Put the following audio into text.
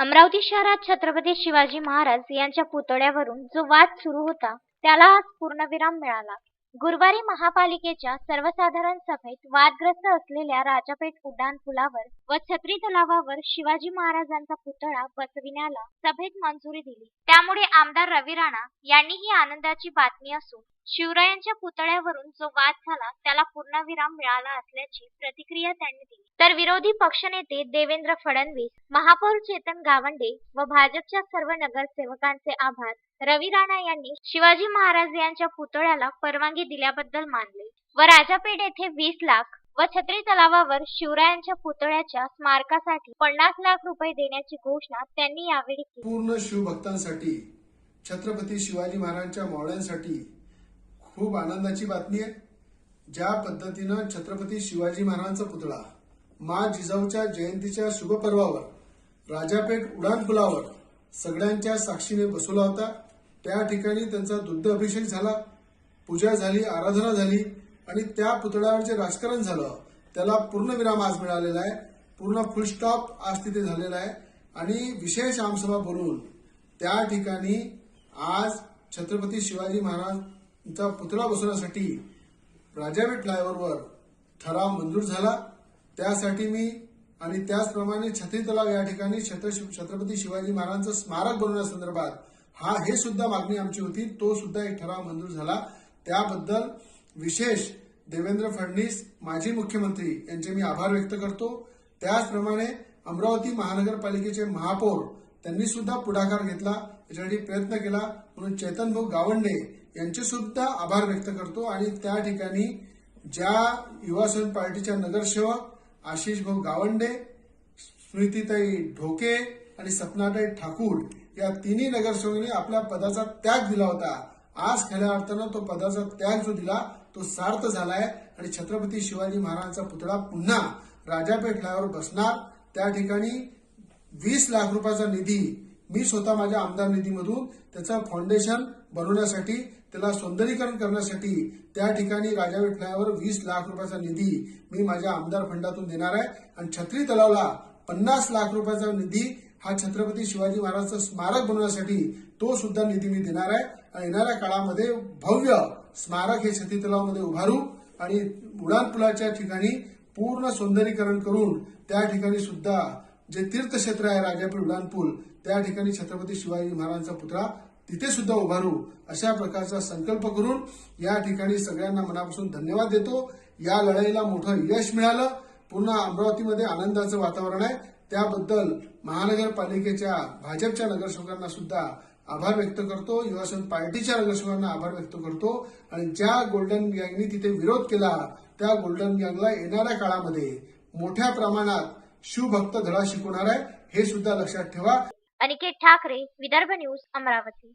अमरावती शहरात छत्रपती शिवाजी महाराज यांच्या पुतळ्यावरून जो वाद सुरू होता त्याला आज पूर्णविराम मिळाला. गुरुवारी महापालिकेच्या सर्वसाधारण सभेत वादग्रस्त असलेल्या राजापेठ उड्डाण पुलावर व छत्री तलावावर शिवाजी महाराजांचा पुतळा बसविण्याला सभेत मंजुरी दिली. त्यामुळे आमदार रवी राणा यांनी ही आनंदाची बातमी असून शिवरायांच्या पुतळ्यावरून जो वाद झाला त्याला पूर्णविराम मिळाला असल्याची प्रतिक्रिया त्यांनी दिली. तर विरोधी पक्षनेते देवेंद्र फडणवीस महापौर चेतन गावंडे व भाजपच्या सर्व नगरसेवकांचे आभार रवी राणा यांनी शिवाजी महाराज यांच्या पुतळ्याला परवानगी दिल्याबद्दल मानले व राजापेठ येथे वीस लाख व छत्री तलावावर शिवरायांच्या पुतळ्याच्या स्मारकासाठी पन्नास लाख रुपये देण्याची घोषणा त्यांनी यावेळी केली. पूर्ण शिवभक्तांसाठी छत्रपती शिवाजी महाराजांच्या मावळ्यांसाठी खूप आनंदाची बातमी आहे. ज्या पद्धतीनं छत्रपती शिवाजी महाराजांचा पुतळा मा जिजाऊच्या जयंतीच्या शुभपर्वावर राजापेठ उडानपुलावर सगळ्यांच्या साक्षीने बसवला होता. त्या ठिकाणी त्यांचा दुग्ध अभिषेक झाला पूजा झाली आराधना झाली आणि त्या पुतळ्यावर जे राजकारण झालं त्याला पूर्णविराम आज मिळालेला आहे. पूर्ण फुल स्टॉप आज तिथे झालेला आहे. आणि विशेष आमसभा बोलवून त्या ठिकाणी आज छत्रपती शिवाजी महाराज तिचा पुतळा बसवण्यासाठी राजावेट फ्लायओव्हरवर ठराव मंजूर झाला. त्यासाठी मी आणि त्याचप्रमाणे छत्री तलाव या ठिकाणी छत्र छत्रपती शिवाजी महाराजांचं स्मारक बनवण्यासंदर्भात हा हे सुद्धा मागणी आमची होती तो सुद्धा एक ठराव मंजूर झाला. त्याबद्दल विशेष देवेंद्र फडणवीस माजी मुख्यमंत्री यांचे मी आभार व्यक्त करतो. त्याचप्रमाणे अमरावती महानगरपालिकेचे महापौर त्यांनी सुद्धा पुढाकार घेतला. याच्यासाठी प्रयत्न केला. म्हणून चेतनभाऊ गावंडे यांचे सुद्धा आभार व्यक्त करतो आणि त्या ठिकाणी ज्या युवा स्वयं पार्टीच्या नगरसेवक आशिष भाऊ गावंडे स्मृतीताई ढोके आणि सपनाताई ठाकूर या तिन्ही नगरसेवकांनी आपल्या पदाचा त्याग दिला होता. आज खऱ्या अर्थानं तो पदाचा त्याग जो दिला तो सार्थ झालाय आणि छत्रपती शिवाजी महाराजांचा पुतळा पुन्हा राजापेठ लावर बसणार. त्या ठिकाणी वीस लाख रुपयाचा निधी मी स्वतः माझ्या आमदार निधीमधून त्याचं फाउंडेशन बनवण्यासाठी त्याला सौंदर्यीकरण करण्यासाठी त्या ठिकाणी राजा फ्लायओव्हर वीस लाख रुपयाचा निधी मी माझ्या आमदार फंडातून देणार आहे. आणि छत्री तलावला पन्नास लाख रुपयाचा निधी हा छत्रपती शिवाजी महाराजचं स्मारक बनवण्यासाठी तो सुद्धा निधी मी देणार आहे. आणि येणाऱ्या काळामध्ये भव्य स्मारक हे छत्री तलावामध्ये उभारू आणि उडाणपुलाच्या ठिकाणी पूर्ण सौंदर्यीकरण करून त्या ठिकाणी सुद्धा जे तीर्थक्षेत्र आहे राजापूर उडानपूल त्या ठिकाणी छत्रपती शिवाजी महाराजांचा पुतळा तिथे सुद्धा उभारू अशा प्रकारचा संकल्प करून या ठिकाणी सगळ्यांना मनापासून धन्यवाद देतो. या लढाईला मोठं यश मिळालं. पुन्हा अमरावतीमध्ये आनंदाचं वातावरण आहे. त्याबद्दल महानगरपालिकेच्या भाजपच्या नगरसेवकांना सुद्धा आभार व्यक्त करतो. युवासन पार्टीच्या नगरसेवकांना आभार व्यक्त करतो. आणि ज्या गोल्डन गँगनी तिथे विरोध केला त्या गोल्डन गँगला येणाऱ्या काळामध्ये मोठ्या प्रमाणात शिवभक्त धडा शिकवणार आहे हे सुद्धा लक्षात ठेवा. अनिकेत ठाकरे विदर्भ न्यूज अमरावती.